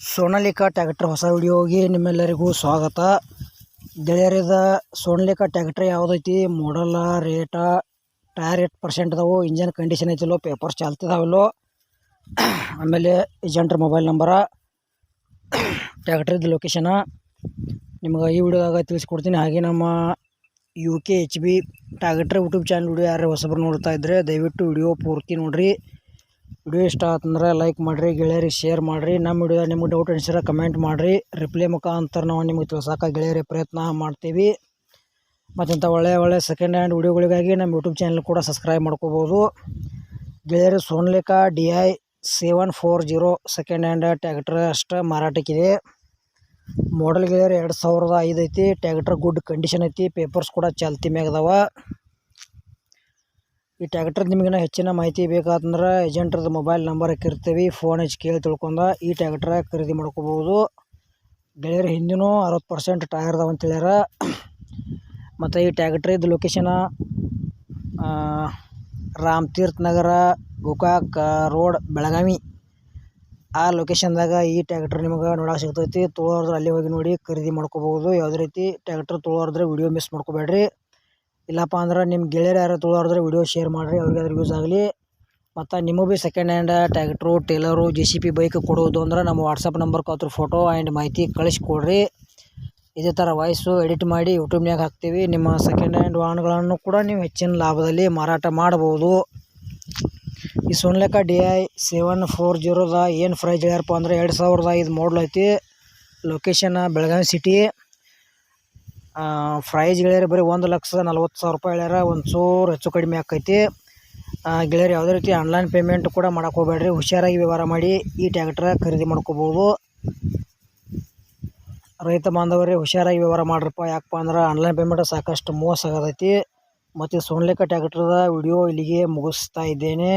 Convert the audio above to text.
Sonalika tractor ಹೊಸ ವಿಡಿಯೋಗೆ ನಿಮ್ಮೆಲ್ಲರಿಗೂ ಸ್ವಾಗತ. ಗೆಳೆಯರಿದ ಸೋನಾಲಿಕಾ ಟ್ಯಾಕ್ಟ್ರ್ ಯಾವುದೈತಿ? ಮಾಡಲ ರೇಟ ಟೈರ್ ಎಷ್ಟು ಪರ್ಸೆಂಟ್ ಅದಾವು ಇಂಜನ್ ಕಂಡೀಷನ್ ಐತಿಲ್ಲೋ ಪೇಪರ್ಸ್ ಚಾಲ್ತಿದಾವಿಲ್ಲೋ ಆಮೇಲೆ ಏಜೆಂಟ್ರ ಮೊಬೈಲ್ ನಂಬರ ಟ್ಯಾಕ್ಟ್ರಿದ ಲೊಕೇಶನ ನಿಮ್ಗೆ ಈ ವಿಡಿಯೋದಾಗ ತಿಳಿಸ್ಕೊಡ್ತೀನಿ. ಹಾಗೆ ನಮ್ಮ ಯು ಕೆ ಎಚ್ ಬಿ ಟಾಗಟ್ರ ಯೂಟ್ಯೂಬ್ ಚಾನಲ್ ವಿಡಿಯೋ ಯಾರು ಹೊಸಬ್ರು ನೋಡ್ತಾ ಇದ್ದರೆ ದಯವಿಟ್ಟು ವಿಡಿಯೋ ಪೂರ್ತಿ ನೋಡಿರಿ. ವಿಡಿಯೋ ಇಷ್ಟ ಆತಂದ್ರೆ ಲೈಕ್ ಮಾಡಿರಿ, ಗೆಳೆಯರಿಗೆ ಶೇರ್ ಮಾಡಿರಿ. ನಮ್ಮ ವಿಡಿಯೋ ನಿಮ್ಗೆ ಡೌಟ್ ಅನಿಸಿದ್ರೆ ಕಮೆಂಟ್ ಮಾಡಿರಿ. ರಿಪ್ಲೈ ಮುಖಾಂತರ ನಾವು ನಿಮಗೆ ತಿಳ್ಸೋಕೆ ಗೆಳೆಯರಿಗೆ ಪ್ರಯತ್ನ ಮಾಡ್ತೀವಿ. ಮತ್ತು ಇಂಥ ಒಳ್ಳೆಯ ಒಳ್ಳೆಯ ಸೆಕೆಂಡ್ ಹ್ಯಾಂಡ್ ವಿಡಿಯೋಗಳಿಗಾಗಿ ನಮ್ಮ ಯೂಟ್ಯೂಬ್ ಚಾನಲ್ ಕೂಡ ಸಬ್ಸ್ಕ್ರೈಬ್ ಮಾಡ್ಕೋಬೋದು. ಗೆಳೆಯರು Sonalika D I seven four zero second hand tractor ಅಷ್ಟು ಮಾರಾಟಕ್ಕಿದೆ. ಮಾಡಲ್ ಗೆಳೆಯರ್ ಎರಡು ಸಾವಿರದ ಐದು ಐತಿ ಟ್ಯಾಕ್ಟರ್ ಗುಡ್ ಕಂಡೀಷನ್ ಐತಿ ಪೇಪರ್ಸ್ ಕೂಡ ಚಾಲ್ತಿ ಮ್ಯಾಗ ಅದಾವ. ಈ ಟ್ಯಾಕ್ಟರ್ ನಿಮಗಿನ ಹೆಚ್ಚಿನ ಮಾಹಿತಿ ಬೇಕಾತಂದ್ರೆ ಏಜೆಂಟ್ರದ್ದು ಮೊಬೈಲ್ ನಂಬರ್ ಹಾಕಿರ್ತೀವಿ ಫೋನ್ ಹಚ್ಚಿ ಕೇಳಿ ತಿಳ್ಕೊಂಡ ಈ ಟ್ಯಾಕ್ಟ್ರ ಖರೀದಿ ಮಾಡ್ಕೋಬೋದು ಗೆಳೆಯರು ಹಿಂದಿನೂ ಅರವತ್ತು ಪರ್ಸೆಂಟ್ ಟೈರ್ ಅದಾವ ಅಂತ ಹೇಳ್ಯಾರ. ಮತ್ತು ಈ ಟ್ಯಾಕ್ಟ್ರಿದು ಲೊಕೇಶನ ರಾಮ್ ತೀರ್ಥ ನಗರ, ಗೋಕಾಕ್ ರೋಡ್ ಬೆಳಗಾವಿ. ಆ ಲೊಕೇಶನ್ದಾಗ ಈ ಟ್ಯಾಕ್ಟ್ರ್ ನಿಮಗೆ ನೋಡಕ್ಕೆ ಸಿಗ್ತೈತಿ. ತೊಗೊಳೋದ್ರೆ ಅಲ್ಲಿ ಹೋಗಿ ನೋಡಿ ಖರೀದಿ ಮಾಡ್ಕೋಬೋದು ಯಾವುದೇ ರೀತಿ ಟ್ಯಾಕ್ಟರ್ ತೊಗೊಳೋರ್ದ್ರೆ ವಿಡಿಯೋ ಮಿಸ್ ಮಾಡ್ಕೋಬೇಡ್ರಿ. ಇಲ್ಲಪ್ಪ ಅಂದ್ರೆ ನಿಮ್ಮ ಗೆಳೆಯರು ಯಾರು ತೊಗೊಳೋರ್ದ್ರೆ ವಿಡಿಯೋ ಶೇರ್ ಮಾಡಿರಿ. ಅವ್ರಿಗೆ ಅದ್ರ ಯೂಸ್ ಆಗಲಿ. ಮತ್ತು ನಿಮಗೆ ಭೀ second hand tractor trailer J C B bike ಕೊಡೋದು ಅಂದ್ರೆ ನಮ್ಮ ವಾಟ್ಸಪ್ ನಂಬರ್ಗೆ ಅದ್ರ ಫೋಟೋ ಆ್ಯಂಡ್ ಮಾಹಿತಿ ಕಳಿಸ್ಕೊಡ್ರಿ. ಇದೇ ಥರ ವಾಯ್ಸು ಎಡಿಟ್ ಮಾಡಿ ಯೂಟ್ಯೂಬ್ನಾಗ ಹಾಕ್ತೀವಿ. ನಿಮ್ಮ ಸೆಕೆಂಡ್ ಹ್ಯಾಂಡ್ ವಾಹನಗಳನ್ನು ಕೂಡ ನೀವು ಹೆಚ್ಚಿನ ಲಾಭದಲ್ಲಿ ಮಾರಾಟ ಮಾಡ್ಬೋದು ಈ Sonalika D I seven four ಜೀರೋದ ಏನು ಫ್ರೈಜ್ ಹೇಳ್ಯಾರಪ್ಪ ಅಂದ್ರೆ ಎರಡು ಸಾವಿರದ ಐದು ಮಾಡಲ್ ಐತಿ. ಲೊಕೇಶನ್ ಬೆಳಗಾವಿ ಸಿಟಿ ಫ್ರೈಜ್ ಗೆಳೆಯರು ಬರೀ ಒಂದು ಲಕ್ಷದ ನಲ್ವತ್ತು ಸಾವಿರ ರೂಪಾಯಿ ಹೇಳ್ಯಾರ. ಒಂದು ಚೂರು ಹೆಚ್ಚು ಕಡಿಮೆ ಆಕೈತಿ. ಗೆಳೆಯರು ಯಾವುದೇ ರೀತಿ ಆನ್ಲೈನ್ ಪೇಮೆಂಟ್ ಕೂಡ ಮಾಡೋಕೆ ಹೋಗ್ಬೇಡ್ರಿ. ಹುಷಾರಾಗಿ ವ್ಯವಹಾರ ಮಾಡಿ ಈ ಟ್ಯಾಕ್ಟ್ರ ಖರೀದಿ ಮಾಡ್ಕೋಬೋದು. ರೈತ ಬಾಂಧವರೇ, ಹುಷಾರಾಗಿ ವ್ಯವಹಾರ ಮಾಡ್ರಪ್ಪ. ಯಾಕಪ್ಪ ಅಂದ್ರೆ ಆನ್ಲೈನ್ ಪೇಮೆಂಟ್ ಸಾಕಷ್ಟು ಮೋಸ ಆಗತೈತಿ ಮತ್ತು ಸೋನ್ಲೇಕ ಟ್ಯಾಕ್ಟ್ರದ ವಿಡಿಯೋ ಇಲ್ಲಿಗೆ ಮುಗಿಸ್ತಾ ಇದ್ದೇನೆ.